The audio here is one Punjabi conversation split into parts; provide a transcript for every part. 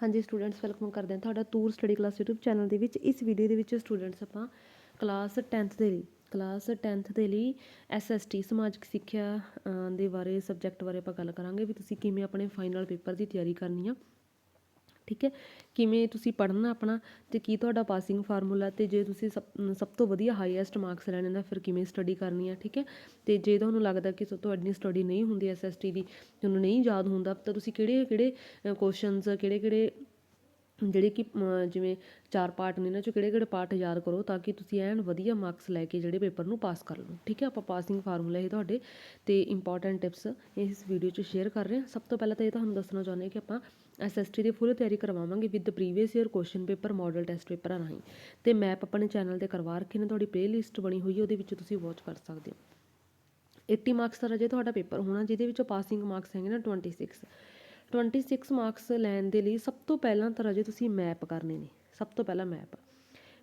ਹਾਂਜੀ ਸਟੂਡੈਂਟਸ ਵੈਲਕਮ ਕਰਦੇ ਹਾਂ ਤੁਹਾਡਾ tour study class YouTube channel ਦੇ ਵਿੱਚ। ਇਸ ਵੀਡੀਓ ਦੇ ਵਿੱਚ ਸਟੂਡੈਂਟਸ ਆਪਾਂ ਕਲਾਸ 10th ਦੇ ਲਈ ਕਲਾਸ 10th ਦੇ ਲਈ SST ਸਮਾਜਿਕ ਸਿੱਖਿਆ ਦੇ ਬਾਰੇ ਸਬਜੈਕਟ ਬਾਰੇ ਆਪਾਂ ਗੱਲ ਕਰਾਂਗੇ ਵੀ ਤੁਸੀਂ ਕਿਵੇਂ ਆਪਣੇ ਫਾਈਨਲ ਪੇਪਰ ਦੀ ਤਿਆਰੀ ਕਰਨੀ ਆ। ਠੀਕ ਹੈ? ਕਿਵੇਂ ਤੁਸੀਂ ਪੜ੍ਹਨਾ ਆਪਣਾ ਤੇ ਕੀ ਤੁਹਾਡਾ ਪਾਸਿੰਗ ਫਾਰਮੂਲਾ ਤੇ ਜੇ ਤੁਸੀਂ ਸਭ ਤੋਂ ਵਧੀਆ ਹਾਈਐਸਟ ਮਾਰਕਸ ਲੈਣੇ ਨੇ ਫਿਰ ਕਿਵੇਂ ਸਟੱਡੀ ਕਰਨੀ ਆ, ਠੀਕ ਹੈ? ਤੇ ਜੇ ਤੁਹਾਨੂੰ ਲੱਗਦਾ ਕਿ ਤੁਹਾਡੀ ਸਟੱਡੀ ਨਹੀਂ ਹੁੰਦੀ ਐਸਐਸਟੀ ਦੀ ਤੁਹਾਨੂੰ ਨਹੀਂ ਯਾਦ ਹੁੰਦਾ, ਤਾਂ ਤੁਸੀਂ ਕਿਹੜੇ ਕਿਹੜੇ ਕੁਐਸਚਨਸ ਕਿਹੜੇ ਕਿਹੜੇ ਜਿਹੜੇ ਕਿ ਜਿਵੇਂ ਚਾਰ ਪਾਰਟ ਨੇ ਇਹਨਾਂ ਚੋਂ ਕਿਹੜੇ ਕਿਹੜੇ ਪਾਰਟ ਯਾਦ ਕਰੋ ਤਾਂ ਕਿ ਤੁਸੀਂ ਐਨ ਵਧੀਆ ਮਾਰਕਸ ਲੈ ਕੇ ਜਿਹੜੇ ਪੇਪਰ ਨੂੰ ਪਾਸ ਕਰ ਲਓ ਠੀਕ ਹੈ? ਆਪਾਂ ਪਾਸਿੰਗ ਫਾਰਮੂਲਾ ਇਹ ਤੁਹਾਡੇ ਤੇ ਇੰਪੋਰਟੈਂਟ ਟਿਪਸ ਇਸ ਵੀਡੀਓ 'ਚ ਸ਼ੇਅਰ ਕਰ ਰਹੇ ਹਾਂ। ਸਭ ਤੋਂ ਪਹਿਲਾਂ ਤਾਂ ਇਹ ਤੁਹਾਨੂੰ ਦੱਸਣਾ ਚਾਹੁੰਦੇ ਹਾਂ ਕਿ ਆਪਾਂ ਐਸਐਸਟੀ ਦੀ ਫੁੱਲ ਤਿਆਰੀ ਕਰਵਾਵਾਂਗੇ with previous year question paper model test ਪੇਪਰਾਂ ਰਾਹੀਂ। ਤੇ ਮੈਪ ਆਪਣੇ ਚੈਨਲ ਤੇ ਕਰਵਾ ਰੱਖੇ ਨੇ, ਤੁਹਾਡੀ ਪਲੇਲਿਸਟ ਬਣੀ ਹੋਈ ਹੈ, ਉਹਦੇ ਵਿੱਚ ਤੁਸੀਂ ਵਾਚ ਕਰ ਸਕਦੇ ਹੋ। 80 ਮਾਰਕਸ ਦਾ ਰਾਜੇ ਤੁਹਾਡਾ ਪੇਪਰ ਹੋਣਾ, ਜਿਹਦੇ ਵਿੱਚੋਂ ਪਾਸਿੰਗ ਮਾਰਕਸ ਹੈਗੇ ਨਾ 26 26 ਮਾਰਕਸ ਲੈਣ ਦੇ ਲਈ ਸਭ ਤੋਂ ਪਹਿਲਾਂ ਤਾਂ ਰਾਜੇ ਤੁਸੀਂ ਮੈਪ ਕਰਨੇ ਨੇ, ਸਭ ਤੋਂ ਪਹਿਲਾਂ ਮੈਪ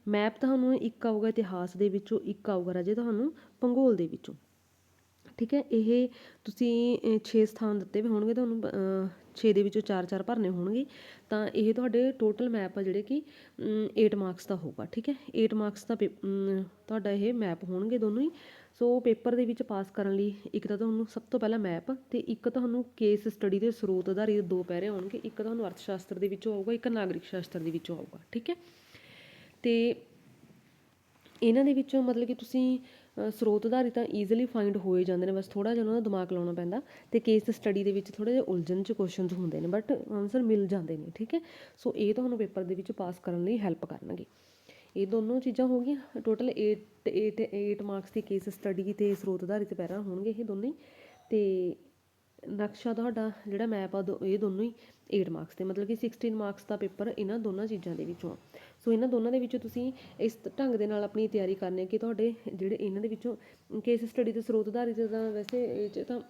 ਮੈਪ ਤੁਹਾਨੂੰ ਇੱਕ ਆਊਗਾ ਇਤਿਹਾਸ ਦੇ ਵਿੱਚੋਂ, ਇੱਕ ਆਊਗਾ ਰਾਜੇ ਤੁਹਾਨੂੰ ਭੂਗੋਲ ਦੇ ਵਿੱਚੋਂ। ਠੀਕ ਹੈ, ਇਹ ਤੁਸੀਂ 6 ਸਥਾਨ ਦਿੱਤੇ ਵੀ ਹੋਣਗੇ ਤੁਹਾਨੂੰ 6 ਦੇ ਵਿੱਚੋਂ 4-4 ਭਰਨੇ ਹੋਣਗੇ। ਤਾਂ ਇਹ ਤੁਹਾਡੇ ਟੋਟਲ ਮੈਪ ਆ ਜਿਹੜੇ ਕਿ 8 ਮਾਰਕਸ ਦਾ ਹੋਊਗਾ, ਠੀਕ ਹੈ। 8 ਮਾਰਕਸ ਦਾ ਪੇ- ਤੁਹਾਡਾ ਇਹ ਮੈਪ ਹੋਣਗੇ ਦੋਨੋਂ ਹੀ। ਸੋ ਪੇਪਰ ਦੇ ਵਿੱਚ ਪਾਸ ਕਰਨ ਲਈ ਇੱਕ ਤਾਂ ਤੁਹਾਨੂੰ ਸਭ ਤੋਂ ਪਹਿਲਾਂ ਮੈਪ ਤੇ ਇੱਕ ਤੁਹਾਨੂੰ ਕੇਸ ਸਟੱਡੀ ਦੇ ਸਰੋਤ ਆਧਾਰਿਤ ਦੋ ਪੈਰੇ ਹੋਣਗੇ ਇੱਕ ਤੁਹਾਨੂੰ ਅਰਥ ਸ਼ਾਸਤਰ ਦੇ ਵਿੱਚੋਂ ਆਊਗਾ, ਇੱਕ ਨਾਗਰਿਕ ਸ਼ਾਸਤਰ ਦੇ ਵਿੱਚੋਂ ਆਊਗਾ, ਠੀਕ ਹੈ? ਤੇ ਇਹਨਾਂ ਦੇ ਵਿੱਚੋਂ ਮਤਲਬ ਕਿ ਤੁਸੀਂ ਸਰੋਤ ਆਧਾਰਿਤ ਤਾਂ ਈਜ਼ੀਲੀ ਫਾਈਂਡ ਹੋਏ ਜਾਂਦੇ ਨੇ, ਬਸ ਥੋੜਾ ਜਿਹਾ ਉਹਨਾਂ ਦਾ ਦਿਮਾਗ ਲਾਉਣਾ ਪੈਂਦਾ ਤੇ ਕੇਸ ਸਟੱਡੀ ਦੇ ਵਿੱਚ ਥੋੜੇ ਜਿਹਾ ਉਲਝਣ ਚ ਕੁਐਸਚਨਸ ਹੁੰਦੇ ਨੇ ਬਟ ਆਨਸਰ ਮਿਲ ਜਾਂਦੇ ਨੇ, ਠੀਕ ਹੈ? ਸੋ ਇਹ ਤੁਹਾਨੂੰ ਪੇਪਰ ਦੇ ਵਿੱਚ ਪਾਸ ਕਰਨ ਲਈ ਹੈਲਪ ਕਰਨਗੇ। ਇਹ ਦੋਨੋਂ ਚੀਜ਼ਾਂ ਹੋ ਗਈਆਂ। ਟੋਟਲ 8 8 8 ਮਾਰਕਸ ਦੀ ਕੇਸ ਸਟੱਡੀ ਤੇ ਸਰੋਤ ਆਧਾਰਿਤ ਪੈਰਾ ਹੋਣਗੇ ਇਹ ਦੋਨੇ। ਹੀ ਤੇ ਨਕਸ਼ਾ ਤੁਹਾਡਾ ਜਿਹੜਾ ਮੈਪ ਆ, ਦੋ- ਇਹ ਦੋਨੋਂ ਹੀ 8 ਮਾਰਕਸ ਦੇ। ਮਤਲਬ ਕਿ 16 ਮਾਰਕਸ ਦਾ ਪੇਪਰ ਇਹਨਾਂ ਦੋਨਾਂ ਚੀਜ਼ਾਂ ਦੇ ਵਿੱਚੋਂ ਆ। ਸੋ ਇਹਨਾਂ ਦੋਨਾਂ ਦੇ ਵਿੱਚੋਂ ਤੁਸੀਂ ਇਸ ਢੰਗ ਦੇ ਨਾਲ ਆਪਣੀ ਤਿਆਰੀ ਕਰਨੀ ਹੈ ਕਿ ਤੁਹਾਡੇ ਜਿਹੜੇ ਇਹਨਾਂ ਦੇ ਵਿੱਚੋਂ ਕੇਸ ਸਟੱਡੀ ਤੇ ਸਰੋਤ ਆਧਾਰਿਤ ਤਾਂ ਵੈਸੇ ਇਹ 'ਚ ਤਾਂ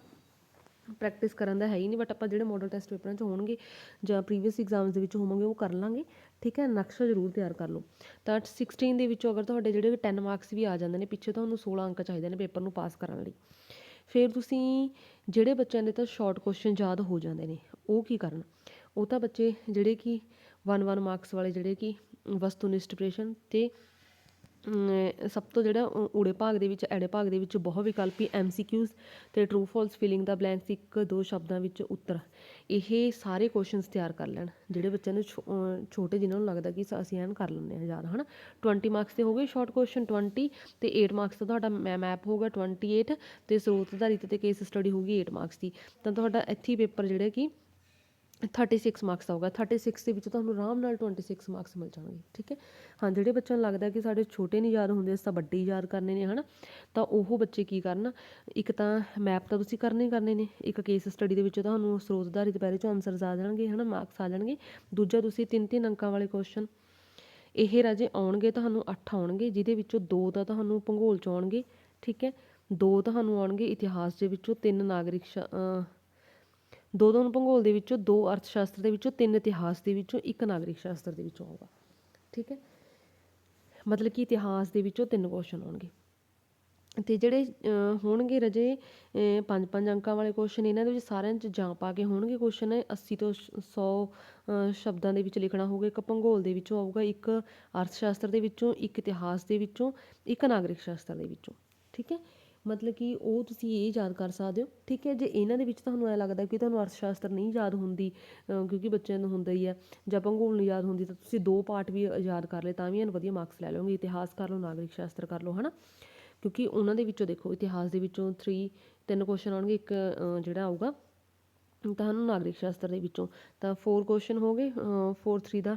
ਪ੍ਰੈਕਟਿਸ ਕਰਨ ਦਾ ਹੈ ਹੀ ਨਹੀਂ ਬਟ ਆਪਾਂ ਜਿਹੜੇ ਮਾਡਲ ਟੈਸਟ ਪੇਪਰਾਂ 'ਚ ਹੋਣਗੇ ਜਾਂ ਪ੍ਰੀਵੀਅਸ ਐਗਜ਼ਾਮਸ ਦੇ ਵਿੱਚ ਹੋਵਾਂਗੇ, ਉਹ ਕਰ ਲਾਂਗੇ। ਠੀਕ ਹੈ? ਨਕਸ਼ਾ ਜ਼ਰੂਰ ਤਿਆਰ ਕਰ ਲਓ। ਤਾਂ 16 ਦੇ ਵਿੱਚੋਂ ਅਗਰ ਤੁਹਾਡੇ ਜਿਹੜੇ 10 ਮਾਰਕਸ ਵੀ ਆ ਜਾਂਦੇ ਨੇ, ਪਿੱਛੇ ਤੁਹਾਨੂੰ 16 ਅੰਕ ਚਾਹੀਦੇ ਨੇ ਪੇਪਰ ਨੂੰ ਪਾਸ ਕਰਨ ਲਈ। ਫਿਰ ਤੁਸੀਂ ਜਿਹੜੇ ਬੱਚਿਆਂ ਦੇ ਤਾਂ ਸ਼ਾਰਟ ਕੁਐਸਚਨ ਯਾਦ ਹੋ ਜਾਂਦੇ ਨੇ, ਉਹ ਕੀ ਕਰਨ? ਉਹ ਤਾਂ ਬੱਚੇ ਜਿਹੜੇ ਕਿ 1 1 ਮਾਰਕਸ ਵਾਲੇ ਜਿਹੜੇ ਕਿ ਵਸਤੂਨਿਸ਼ਟ ਪ੍ਰਸ਼ਨ ਤੇ ਸਭ ਤੋਂ ਜਿਹੜਾ ਉ- ਊੜੇ ਭਾਗ ਦੇ ਵਿੱਚ, ਐੜੇ ਭਾਗ ਦੇ ਵਿੱਚ ਬਹੁ ਵਿਕਲਪੀ ਐਮਸੀਕਿਊਜ਼ ਤੇ true false fill in the blanks ਇੱਕ, ਦੋ ਸ਼ਬਦਾਂ ਵਿੱਚ ਉੱਤਰ। ਇਹ ਸਾਰੇ ਕੁਐਸਚਨਸ ਤਿਆਰ ਕਰ ਲੈਣ। ਜਿਹੜੇ ਬੱਚਿਆਂ ਨੂੰ ਛੋ- ਛੋਟੇ ਜਿਨ੍ਹਾਂ ਨੂੰ ਲੱਗਦਾ ਕਿ ਅਸੀਂ ਐਨ ਕਰ ਲੈਂਦੇ ਹਾਂ, ਯਾਦ, ਹਨਾ? 20 ਮਾਰਕਸ ਦੇ ਹੋ ਗਏ ਸ਼ਾਰਟ ਕੁਐਸਚਨ 20 ਤੇ 8 ਮਾਰਕਸ ਦਾ ਤੁਹਾਡਾ ਮੈਪ ਹੋਊਗਾ 28 ਤੇ ਸਰੋਤ ਆਧਾਰਿਤ ਤੇ ਕੇਸ ਸਟੱਡੀ ਹੋਊਗੀ 8 ਮਾਰਕਸ ਦੀ। ਤਾਂ ਤੁਹਾਡਾ ਇੱਥੇ ਪੇਪਰ ਜਿਹੜਾ ਕਿ 36 ਮਾਰਕਸ ਆਊਗਾ 36 ਦੇ ਵਿੱਚ ਤੁਹਾਨੂੰ ਆਰਾਮ ਨਾਲ 26 ਮਾਰਕਸ ਮਿਲ ਜਾਣਗੇ, ਠੀਕ ਹੈ? ਹਾਂ, ਜਿਹੜੇ ਬੱਚਿਆਂ ਨੂੰ ਲੱਗਦਾ ਕਿ ਸਾਡੇ ਛੋਟੇ ਨਹੀਂ ਯਾਦ ਹੁੰਦੇ, ਅਸੀਂ ਤਾਂ ਵੱਡੇ ਯਾਦ ਕਰਨੇ ਨੇ, ਹਨਾ? ਤਾਂ ਉਹ ਬੱਚੇ ਕੀ ਕਰਨ? ਇੱਕ ਤਾਂ ਮੈਪ ਤਾਂ ਤੁਸੀਂ ਕਰਨੇ ਹੀ ਕਰਨੇ ਨੇ। ਇੱਕ ਕੇਸ ਸਟੱਡੀ ਦੇ ਵਿੱਚ ਤੁਹਾਨੂੰ ਸਰੋਤ ਆਧਾਰਿਤ ਪੈਰੇ ਚੋਂ ਆਨਸਰਸ ਆ ਜਾਣਗੇ, ਹਨਾ? ਮਾਰਕਸ ਆ ਜਾਣਗੇ। ਦੂਜਾ ਤੁਸੀਂ ਤਿੰਨ ਤਿੰਨ ਅੰਕਾਂ ਵਾਲੇ ਕੁਐਸਚਨ ਇਹ ਰਾਜੇ ਆਉਣਗੇ, ਤੁਹਾਨੂੰ 8 ਆਉਣਗੇ, ਜਿਹਦੇ ਵਿੱਚੋਂ ਦੋ ਤਾਂ ਤੁਹਾਨੂੰ ਭੂਗੋਲ ਚ ਆਉਣਗੇ, ਠੀਕ ਹੈ? ਦੋ ਤੁਹਾਨੂੰ ਆਉਣਗੇ, ਇਤਿਹਾਸ ਦੇ ਵਿੱਚੋਂ ਤਿੰਨ ਨਾਗਰਿਕ ਸ਼ਾ- ਦੋ ਦੋ ਨੂੰ ਭੂਗੋਲ ਦੇ ਵਿੱਚੋਂ, ਦੋ ਅਰਥ ਸ਼ਾਸਤਰ ਦੇ ਵਿੱਚੋਂ, ਤਿੰਨ ਇਤਿਹਾਸ ਦੇ ਵਿੱਚੋਂ, ਇੱਕ ਨਾਗਰਿਕ ਸ਼ਾਸਤਰ ਦੇ ਵਿੱਚੋਂ ਆਊਗਾ। ਠੀਕ ਹੈ? ਮਤਲਬ ਕਿ ਇਤਿਹਾਸ ਦੇ ਵਿੱਚੋਂ ਤਿੰਨ ਕੁਐਸਚਨ ਆਉਣਗੇ। ਤੇ ਜਿਹੜੇ ਹੋਣਗੇ ਰਜੇ ਪੰਜ ਪੰਜ ਅੰਕਾਂ ਵਾਲੇ ਕੁਐਸਚਨ ਇਹਨਾਂ ਦੇ ਵਿੱਚ ਸਾਰਿਆਂ 'ਚ ਜਾਂ ਪਾ ਕੇ ਹੋਣਗੇ ਕੁਐਸਚਨ 80 ਤੋਂ 100 ਸ਼ਬਦਾਂ ਦੇ ਵਿੱਚ ਲਿਖਣਾ ਹੋਊਗਾ, ਇੱਕ ਭੂਗੋਲ ਦੇ ਵਿੱਚੋਂ ਆਊਗਾ, ਇੱਕ ਅਰਥ ਸ਼ਾਸਤਰ ਦੇ ਵਿੱਚੋਂ, ਇੱਕ ਇਤਿਹਾਸ ਦੇ ਵਿੱਚੋਂ, ਇੱਕ ਨਾਗਰਿਕ ਸ਼ਾਸਤਰ ਦੇ ਵਿੱਚੋਂ। ਠੀਕ ਹੈ? ਮਤਲਬ ਕਿ ਉਹ ਤੁਸੀਂ ਇਹ ਯਾਦ ਕਰ ਸਕਦੇ ਹੋ। ਠੀਕ ਹੈ, ਜੇ ਇਹਨਾਂ ਦੇ ਵਿੱਚ ਤੁਹਾਨੂੰ ਐਂ ਲੱਗਦਾ ਕਿ ਤੁਹਾਨੂੰ ਅਰਥ ਸ਼ਾਸਤਰ ਨਹੀਂ ਯਾਦ ਹੁੰਦੀ ਕਿਉਂਕਿ ਬੱਚਿਆਂ ਨੂੰ ਹੁੰਦਾ ਹੀ ਹੈ, ਜਾਂ ਭੂਗੋਲ ਨਹੀਂ ਯਾਦ ਹੁੰਦੀ ਤਾਂ ਤੁਸੀਂ ਦੋ ਪਾਰਟ ਵੀ ਯਾਦ ਕਰ ਲਏ, ਤਾਂ ਵੀ ਐਨ ਵਧੀਆ ਮਾਰਕਸ ਲੈ ਲਓਗੇ। ਇਤਿਹਾਸ ਕਰ ਲਓ, ਨਾਗਰਿਕ ਸ਼ਾਸਤਰ ਕਰ ਲਓ, ਹਨਾ? ਕਿਉਂਕਿ ਉਹਨਾਂ ਦੇ ਵਿੱਚੋਂ ਦੇਖੋ, ਇਤਿਹਾਸ ਦੇ ਵਿੱਚੋਂ 3 ਤਿੰਨ ਕੁਐਸਚਨ ਆਉਣਗੇ, ਇੱਕ ਜਿਹੜਾ ਆਊਗਾ, ਤੁਹਾਨੂੰ ਨਾਗਰਿਕ ਸ਼ਾਸਤਰ ਦੇ ਵਿੱਚੋਂ। ਤਾਂ 4 ਕੁਐਸਚਨ ਹੋ ਗਏ 4 3 ਦਾ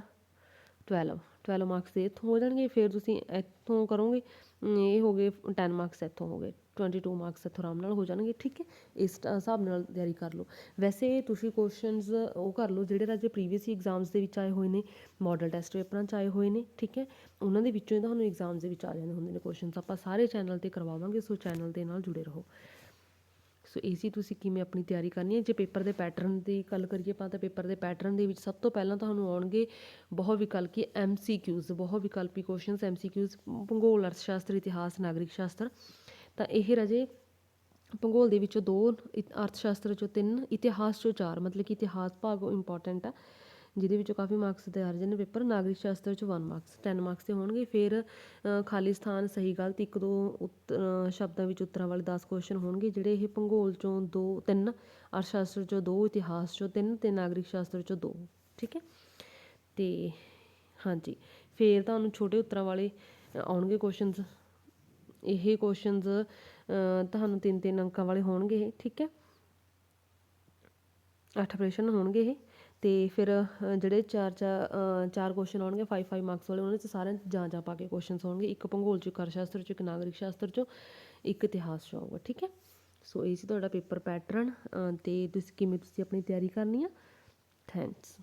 12 12 ਮਾਰਕਸ ਦੇ ਇੱਥੋਂ ਹੋ ਜਾਣਗੇ, ਫਿਰ ਤੁਸੀਂ ਇੱਥੋਂ ਕਰੋਗੇ ਇਹ ਹੋ ਗਏ 10 ਮਾਰਕਸ ਇੱਥੋਂ ਹੋ ਗਏ 22 ਮਾਰਕਸ ਇੱਥੋਂ ਆਰਾਮ ਨਾਲ ਹੋ ਜਾਣਗੇ, ਠੀਕ ਹੈ? ਇਸ ਹਿਸਾਬ ਨਾਲ ਤਿਆਰੀ ਕਰ ਲਓ। ਵੈਸੇ ਤੁਸੀਂ ਕੁਐਸਚਨਸ ਉਹ ਕਰ ਲਓ, ਜਿਹੜੇ ਰਾਜੇ ਪ੍ਰੀਵੀਅਸ ਐਗਜ਼ਾਮਸ ਦੇ ਵਿੱਚ ਆਏ ਹੋਏ ਨੇ ਮਾਡਲ ਟੈਸਟ ਪੇਪਰਾਂ 'ਚ ਆਏ ਹੋਏ ਨੇ, ਠੀਕ ਹੈ? ਉਹਨਾਂ ਦੇ ਵਿੱਚੋਂ ਹੀ ਤੁਹਾਨੂੰ ਐਗਜ਼ਾਮਸ ਦੇ ਵਿੱਚ ਆ ਜਾਂਦੇ ਹੁੰਦੇ ਨੇ ਕੁਐਸਚਨਸ ਆਪਾਂ ਸਾਰੇ ਚੈਨਲ ਤੇ ਕਰਵਾਵਾਂਗੇ, ਸੋ ਚੈਨਲ ਦੇ ਨਾਲ ਜੁੜੇ ਰਹੋ। ਸੋ ਇਹ ਸੀ ਤੁਸੀਂ ਕਿਵੇਂ ਆਪਣੀ ਤਿਆਰੀ ਕਰਨੀ ਹੈ? ਜੇ ਪੇਪਰ ਦੇ ਪੈਟਰਨ ਦੀ ਗੱਲ ਕਰੀਏ ਆਪਾਂ ਤਾਂ ਪੇਪਰ ਦੇ ਪੈਟਰਨ ਦੇ ਵਿੱਚ ਸਭ ਤੋਂ ਪਹਿਲਾਂ ਤੁਹਾਨੂੰ ਆਉਣਗੇ ਬਹੁ ਵਿਕਲਪੀ ਐਮਸੀਕਿਊਜ਼ ਬਹੁ ਵਿਕਲਪੀ ਕੁਐਸਚਨਸ ਐਮਸੀਕਿਊਜ਼ ਭੂਗੋਲ ਅਰਥ ਸ਼ਾਸਤਰ ਇਤਿਹਾਸ, ਨਾਗਰਿਕ ਸ਼ਾਸਤਰ। ਤਾਂ ਇਹ ਰਾਜੇ ਭੂਗੋਲ ਦੇ ਵਿੱਚੋਂ ਦੋ ਇਤ- ਅਰਥ ਸ਼ਾਸਤਰ ਚੋਂ ਤਿੰਨ, ਇਤਿਹਾਸ ਚੋਂ ਚਾਰ, ਮਤਲਬ ਕਿ ਇਤਿਹਾਸ ਭਾਗ ਇੰਪੋਰਟੈਂਟ ਆ। ਜਿਹਦੇ ਵਿੱਚੋਂ ਕਾਫੀ ਮਾਰਕਸ ਦੇ ਆ ਰਹੇ ਨੇ ਪੇਪਰ ਨਾਗਰਿਕ ਸ਼ਾਸਤਰ ਚ 1 ਮਾਰਕਸ 10 ਮਾਰਕਸ ਦੇ ਹੋਣਗੇ। ਫਿਰ ਅ, ਖਾਲੀ ਸਥਾਨ ਸਹੀ ਗਲਤ ਇੱਕ ਦੋ ਉੱਤ- ਸ਼ਬਦਾਂ ਵਿੱਚ ਉੱਤਰਾਂ ਵਾਲੇ 10 ਕੁਐਸਚਨ ਹੋਣਗੇ ਜਿਹੜੇ ਇਹ ਭੂਗੋਲ ਚੋਂ ਦੋ ਤਿੰਨ ਅਰਥ ਸ਼ਾਸਤਰ ਚੋਂ ਦੋ ਇਤਿਹਾਸ ਚੋਂ ਤਿੰਨ ਤੇ ਨਾਗਰਿਕ ਸ਼ਾਸਤਰ ਚੋਂ ਦੋ ਠੀਕ ਹੈ? ਤੇ ਹਾਂਜੀ ਫਿਰ ਤੁਹਾਨੂੰ ਛੋਟੇ ਉੱਤਰਾਂ ਵਾਲੇ ਆਉਣਗੇ ਕੁਐਸਚਨਸ ਇਹ ਕੁਐਸਚਨਸ ਤੁਹਾਨੂੰ ਤਿੰਨ ਤਿੰਨ ਅੰਕਾਂ ਵਾਲੇ ਹੋਣਗੇ ਇਹ ਠੀਕ ਹੈ? ਅੱਠ ਪ੍ਰਸ਼ਨ ਹੋਣਗੇ ਇਹ। ਅਤੇ ਫਿਰ ਜਿਹੜੇ ਚਾਰ ਚਾਰ ਚਾਰ ਕੁਸ਼ਚਨ ਆਉਣਗੇ 5 5 ਮਾਰਕਸ ਵਾਲੇ, ਉਹਨਾਂ 'ਚ ਸਾਰਿਆਂ 'ਚ ਜਾਂ ਜਾਂ ਪਾ ਕੇ ਕੁਸ਼ਚਨਸ ਹੋਣਗੇ। ਇੱਕ ਭੂਗੋਲ 'ਚੋਂ, ਇੱਕ ਸ਼ਾਸਤਰ 'ਚੋਂ, ਇੱਕ ਨਾਗਰਿਕ ਸ਼ਾਸਤਰ ਚੋਂ, ਇੱਕ ਇਤਿਹਾਸ 'ਚੋਂ ਆਊਗਾ, ਠੀਕ ਹੈ? ਸੋ ਇਹ ਸੀ ਤੁਹਾਡਾ ਪੇਪਰ ਪੈਟਰਨ ਅਤੇ ਤੁਸੀਂ ਕਿਵੇਂ ਤੁਸੀਂ ਆਪਣੀ ਤਿਆਰੀ ਕਰਨੀ ਆ? ਥੈਂਕਸ